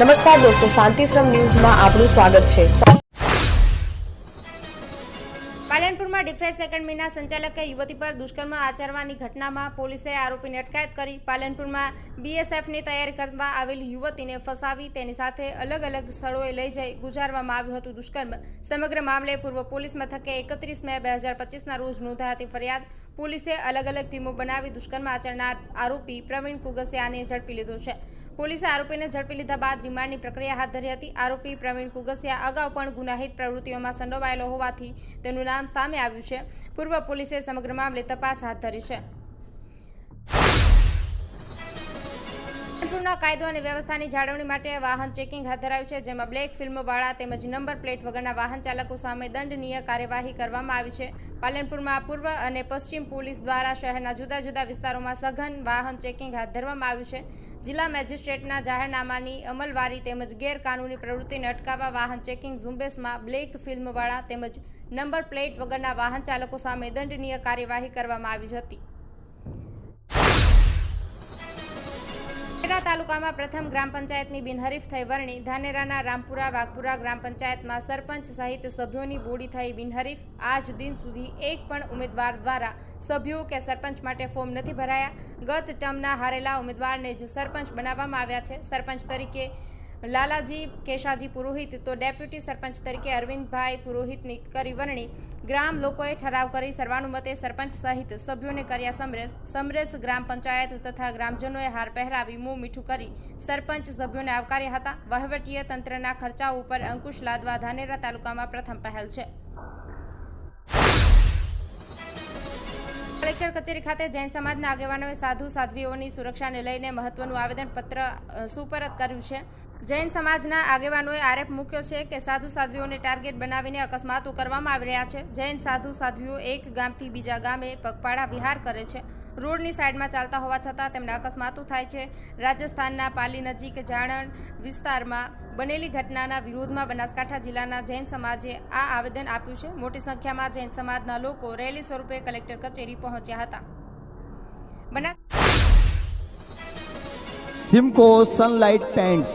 નમસ્કાર દોસ્તો શાંતિશ્રમ ન્યૂઝમાં આપનું સ્વાગત છે. પાલનપુરમાં ડિફેન્સ એકેડમીના સંચાલકે યુવતી પર દુષ્કર્મ આચરવાની ઘટનામાં પોલીસે આરોપીને અટકાયત કરી. પાલનપુરમાં બીએસએફની તૈયારી કરવા આવેલી યુવતીને ફસાવી, તેની સાથે અલગ અલગ સ્થળોએ લઈ જઈ ગુજારવામાં આવ્યું હતું દુષ્કર્મ. સમગ્ર મામલે પૂર્વ પોલીસ મથકે એકત્રીસ મે બે હજાર પચીસના રોજ નોંધાઈ હતી ફરિયાદ પોલીસે અલગ અલગ ટીમો બનાવી દુષ્કર્મ આચરનાર આરોપી પ્રવીણ કુગસિયાને ઝડપી લીધો છે. પોલીસે આરોપીને ઝડપી લીધા બાદ રિમાન્ડની પ્રક્રિયા હાથ ધરી હતી. આરોપી પ્રવીણ કુગસિયા અગાઉ પણ ગુનાહિત પ્રવૃત્તિઓમાં સંડોવાયેલો હોવાથી તેનું નામ સામે આવ્યું છે. પૂર્વ પોલીસે સમગ્ર મામલે તપાસ હાથ ધરી છે. પાલનપુરના કાયદો અને વ્યવસ્થાની જાળવણી માટે વાહન ચેકિંગ હાથ ધરાયું છે, જેમાં બ્લેક ફિલ્મવાળા તેમજ નંબર પ્લેટ વગરના વાહન ચાલકો સામે દંડનીય કાર્યવાહી કરવામાં આવી છે. પાલનપુરમાં પૂર્વ અને પશ્ચિમ પોલીસ દ્વારા શહેરના જુદા જુદા વિસ્તારોમાં સઘન વાહન ચેકિંગ હાથ ધરવામાં આવ્યું છે. જિલ્લા મેજિસ્ટ્રેટના જાહેરનામાની અમલવારી તેમજ ગેરકાનૂની પ્રવૃત્તિને અટકાવવા વાહન ચેકિંગ ઝુંબેશમાં બ્લેક ફિલ્મવાળા તેમજ નંબર પ્લેટ વગરના વાહન ચાલકો સામે દંડનીય કાર્યવાહી કરવામાં આવી હતી. ધાનેરા તાલુકામાં પ્રથમ ગ્રામ પંચાયતની બિનહરીફ થઈ વરણી ધાનેરાના રામપુરા વાઘપુરા ગ્રામ પંચાયતમાં સરપંચ સહિત સભ્યોની બોડી થઈ બિનહરીફ. આજ દિન સુધી એક પણ ઉમેદવાર દ્વારા સભ્યો કે સરપંચ માટે ફોર્મ નથી ભરાયા. ગત ટર્મના હારેલા ઉમેદવારને જ સરપંચ બનાવવામાં આવ્યા છે. સરપંચ તરીકે લાલાજી કેશાજી પુરોહિત તો ડેપ્યુટી સરપંચ તરીકે અરવિંદભાઈ પુરોહિતની કરી વરણી. ગ્રામ લોકોએ ઠરાવ કરી સર્વાનુમતે સરપંચ સહિત સભ્યોને કર્યા સમરેસ સમરેસ ગ્રામ પંચાયત તથા ગ્રામજનોએ હાર પહેરાવી મું મીઠું કરી સરપંચ સભ્યોને આવકાર્યા હતા. વહીવટીય તંત્રના ખર્ચાઓ ઉપર અંકુશ લાદવા ધાનેરા તાલુકામાં પ્રથમ પહેલ છે. કલેક્ટર કચેરી ખાતે જૈન સમાજના આગેવાનોએ સાધુ સાધ્વીઓની સુરક્ષાને લઈને મહત્વનું આવેદનપત્ર સુપરત કર્યું છે. જૈન સમાજના આગેવાનોએ આરોપ મૂક્યો છે કે સાધુ સાધ્વીઓને ટાર્ગેટ બનાવીને અકસ્માતો કરવામાં આવી રહ્યા છે. જૈન સાધુ સાધ્વીઓ એક ગામથી બીજા ગામે પગપાળા વિહાર કરે છે. રોડની સાઈડમાં ચાલતા હોવા છતાં તેમને અકસ્માતો થાય છે. રાજસ્થાનના પાલી નજીક જાણણ વિસ્તારમાં બનેલી ઘટનાના વિરોધમાં બનાસકાંઠા જિલ્લાના જૈન સમાજે આ આવેદન આપ્યું છે. મોટી સંખ્યામાં જૈન સમાજના લોકો રેલી સ્વરૂપે કલેક્ટર કચેરી પહોંચ્યા હતા. Banas Simco Sunlight paints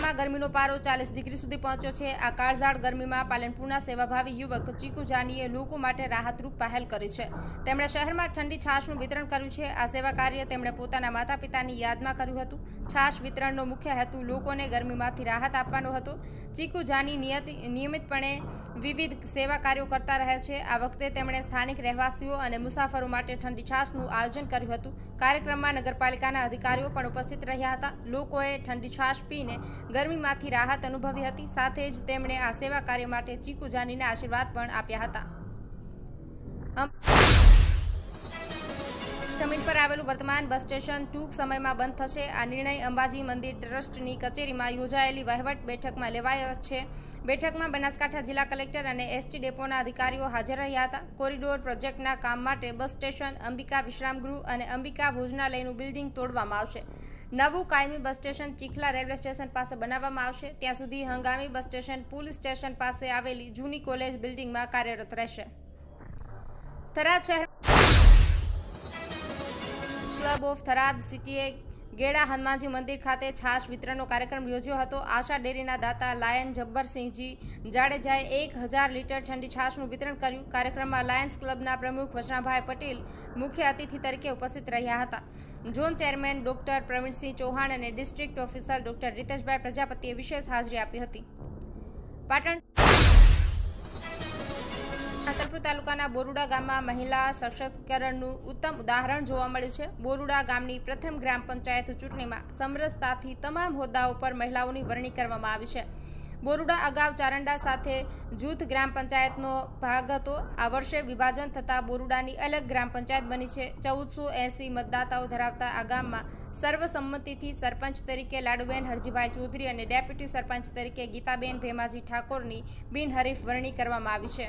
જિલ્લામાં ગરમીનો પારો ચાલીસ ડિગ્રી સુધી પહોંચ્યો છે. આ કાળઝાળ ગરમીમાં પાલનપુરના સેવાભાવી યુવક ચીકુ જાનીએ લોકો માટે રાહતરૂપ પહેલ કરી છે. તેમણે શહેરમાં ઠંડી છાશનું વિતરણ કર્યું છે. આ સેવા કાર્ય તેમણે પોતાના માતા પિતાની યાદમાં કર્યું હતું. છાશ વિતરણનો મુખ્ય હેતુ લોકોને ગરમીમાંથી રાહત આપવાનો હતો. ચીકુ જાની નિયમિતપણે વિવિધ સેવા કાર્યો કરતા રહે છે. આ વખતે તેમણે સ્થાનિક રહેવાસીઓ અને મુસાફરો માટે ઠંડી છાશનું આયોજન કર્યું હતું. કાર્યક્રમમાં નગરપાલિકાના અધિકારીઓ પણ ઉપસ્થિત રહ્યા હતા. લોકોએ ઠંડી છાશ પીને ગરમીમાંથી રાહત અનુભવી હતી. સાથે જ તેમણે આ સેવા કાર્ય માટે ચીકુ જાનીને આશીર્વાદ પણ આપ્યા હતા. જમીન પર આવેલું વર્તમાન બસ સ્ટેશન ટૂંક સમયમાં બંધ થશે. આ નિર્ણય અંબાજી મંદિર ટ્રસ્ટની કચેરીમાં યોજાયેલી વહીવટ બેઠકમાં લેવાયો છે. બેઠકમાં બનાસકાંઠા જિલ્લા કલેક્ટર અને એસટી ડેપોના અધિકારીઓ હાજર રહ્યા હતા. કોરિડોર પ્રોજેક્ટના કામ માટે બસ સ્ટેશન અંબિકા વિશ્રામગૃહ અને અંબિકા ભોજનાલયનું બિલ્ડિંગ તોડવામાં આવશે. નવું કાયમી bus station Chikhla railway station પાસે બનાવવામાં આવશે. ત્યાં સુધી હંગામી બસ સ્ટેશન પોલીસ સ્ટેશન પાસે આવેલી જૂની કોલેજ બિલ્ડિંગમાં કાર્યરત રહેશે. થરાદ શહેર ક્લબ ઓફ થરાદ સિટીએ ગેડા હનુમાનજી મંદિર ખાતે છાશ વિતરણનો કાર્યક્રમ યોજ્યો હતો. આશા ડેરીના દાતા લાયન જબ્બરસિંહજી જાડેજાએ એક હજાર લીટર ઠંડી છાશનું વિતરણ કર્યું. કાર્યક્રમમાં લાયન્સ ક્લબના પ્રમુખ વસણાભાઈ પટેલ મુખ્ય અતિથિ તરીકે ઉપસ્થિત રહ્યા હતા. Zone chairman doctor Pravinsinh Chauhan અને ડિસ્ટ્રિક્ટ ઓફિસર ડોક્ટર રીતેશભાઈ પ્રજાપતિએ વિશેષ હાજરી આપી હતી. પાટણ છતરપુર તાલુકાના બોરુડા ગામમાં મહિલા સશક્તિકરણનું ઉત્તમ ઉદાહરણ જોવા મળ્યું છે. બોરુડા ગામની પ્રથમ ગ્રામ પંચાયત ચૂંટણીમાં સમરસતાથી તમામ હોદ્દાઓ પર મહિલાઓની વરણી કરવામાં આવી છે. બોરુડા અગાઉ ચારંડા સાથે જૂથ ગ્રામ પંચાયતનો ભાગ હતો. આ વર્ષે વિભાજન થતાં બોરુડાની અલગ ગ્રામ પંચાયત બની છે. ચૌદસો એંસી મતદાતાઓ ધરાવતા આ ગામમાં સર્વસંમતિથી સરપંચ તરીકે લાડુબેન હરજીભાઈ ચૌધરી અને ડેપ્યુટી સરપંચ તરીકે ગીતાબેન ભેમાજી ઠાકોરની બિનહરીફ વરણી કરવામાં આવી છે.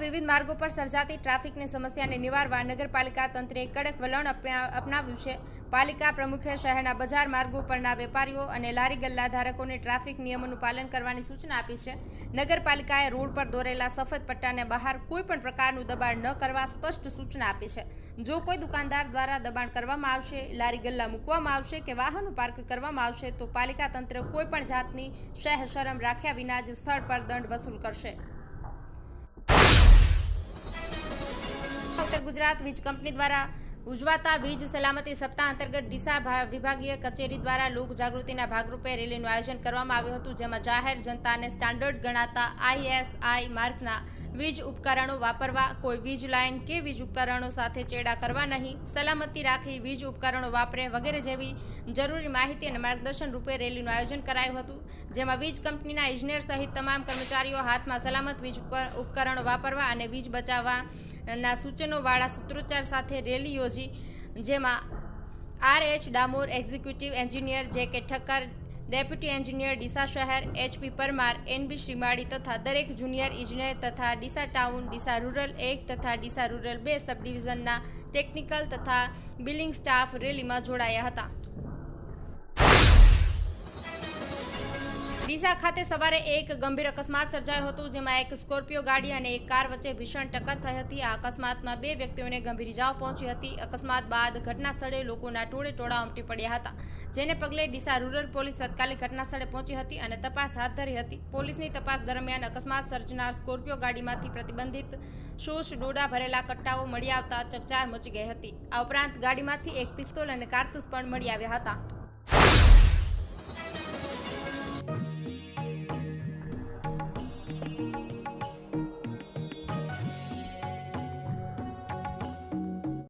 વિવિધ માર્ગો પર સર્જાતી ટ્રાફિકની સમસ્યાને નિવારવા નગરપાલિકા તંત્રે કડક વલણ અપનાવ્યું છે. પાલિકા પ્રમુખે શહેરના બજાર માર્ગો પરના વેપારીઓ અને લારી ગલ્લા ધારકોને ટ્રાફિક નિયમોનું પાલન કરવાની સૂચના આપી છે. નગરપાલિકાએ રોડ પર દોરેલા સફેદ પટ્ટાને બહાર કોઈપણ પ્રકારનું દબાણ ન કરવા સ્પષ્ટ સૂચના આપી છે. જો કોઈ દુકાનદાર દ્વારા દબાણ કરવામાં આવશે, લારી ગલ્લા મૂકવામાં આવશે કે વાહનો પાર્ક કરવામાં આવશે, તો પાલિકા તંત્ર કોઈપણ જાતની શહેર શરમ રાખ્યા વિના જ સ્થળ પર દંડ વસૂલ કરશે. ઉત્તર ગુજરાત વીજ કંપની દ્વારા ઉજવાતા વીજ સલામતી સપ્તાહ અંતર્ગત ડીસા વિભાગીય કચેરી દ્વારા લોક જાગૃતિના ભાગરૂપે રેલીનું આયોજન કરવામાં આવ્યું હતું, જેમાં જાહેર જનતાને સ્ટાન્ડર્ડ ગણાતા આઈએસઆઈ માર્કના વીજ ઉપકરણો વાપરવા, કોઈ વીજ લાઇન કે વીજ ઉપકરણો સાથે ચેડા કરવા નહીં, સલામતી રાખી વીજ ઉપકરણો વાપરે વગેરે જેવી જરૂરી માહિતી અને માર્ગદર્શન રૂપે રેલીનું આયોજન કરાયું હતું, જેમાં વીજ કંપનીના ઇજનેર સહિત તમામ કર્મચારીઓ હાથમાં સલામત વીજ ઉપકર- ઉપકરણો વાપરવા અને વીજ બચાવવા ના સૂચનોવાળા સૂત્રોચ્ચાર સાથે રેલી યોજી, જેમાં R H Damor executive engineer J K Thakkar, deputy engineer Deesa શહેર, એચપી પરમાર, એનબી શ્રીમાળી તથા દરેક જુનિયર ઇજનેર તથા ડીસા ટાઉન, ડીસા રૂરલ એક તથા ડીસા રૂરલ બે સબ ડિવિઝનના ટેકનિકલ તથા બિલિંગ સ્ટાફ રેલીમાં જોડાયા હતા. ડીસા ખાતે સવારે એક ગંભીર અકસ્માત સર્જાયો હતો, જેમાં એક સ્કોર્પિયો ગાડી અને એક કાર વચ્ચે ભીષણ ટક્કર થઈ હતી. આ અકસ્માતમાં બે વ્યક્તિઓને ગંભીર ઇજાઓ પહોંચી હતી. અકસ્માત બાદ ઘટના સ્થળે લોકોના ટોળે ટોળા ઉમટી પડ્યા હતા, જેને પગલે ડીસા રૂરલ પોલીસ તત્કાલિક ઘટના સ્થળે પહોંચી હતી અને તપાસ હાથ ધરી હતી. પોલીસની તપાસ દરમિયાન અકસ્માત સર્જનાર સ્કોર્પિયો ગાડીમાંથી પ્રતિબંધિત શોષ ડોડા ભરેલા કટ્ટાઓ મળી આવતા ચકચાર મચી ગઈ હતી. આ ઉપરાંત ગાડીમાંથી એક પિસ્તોલ અને કારતૂસ પણ મળી આવ્યા હતા.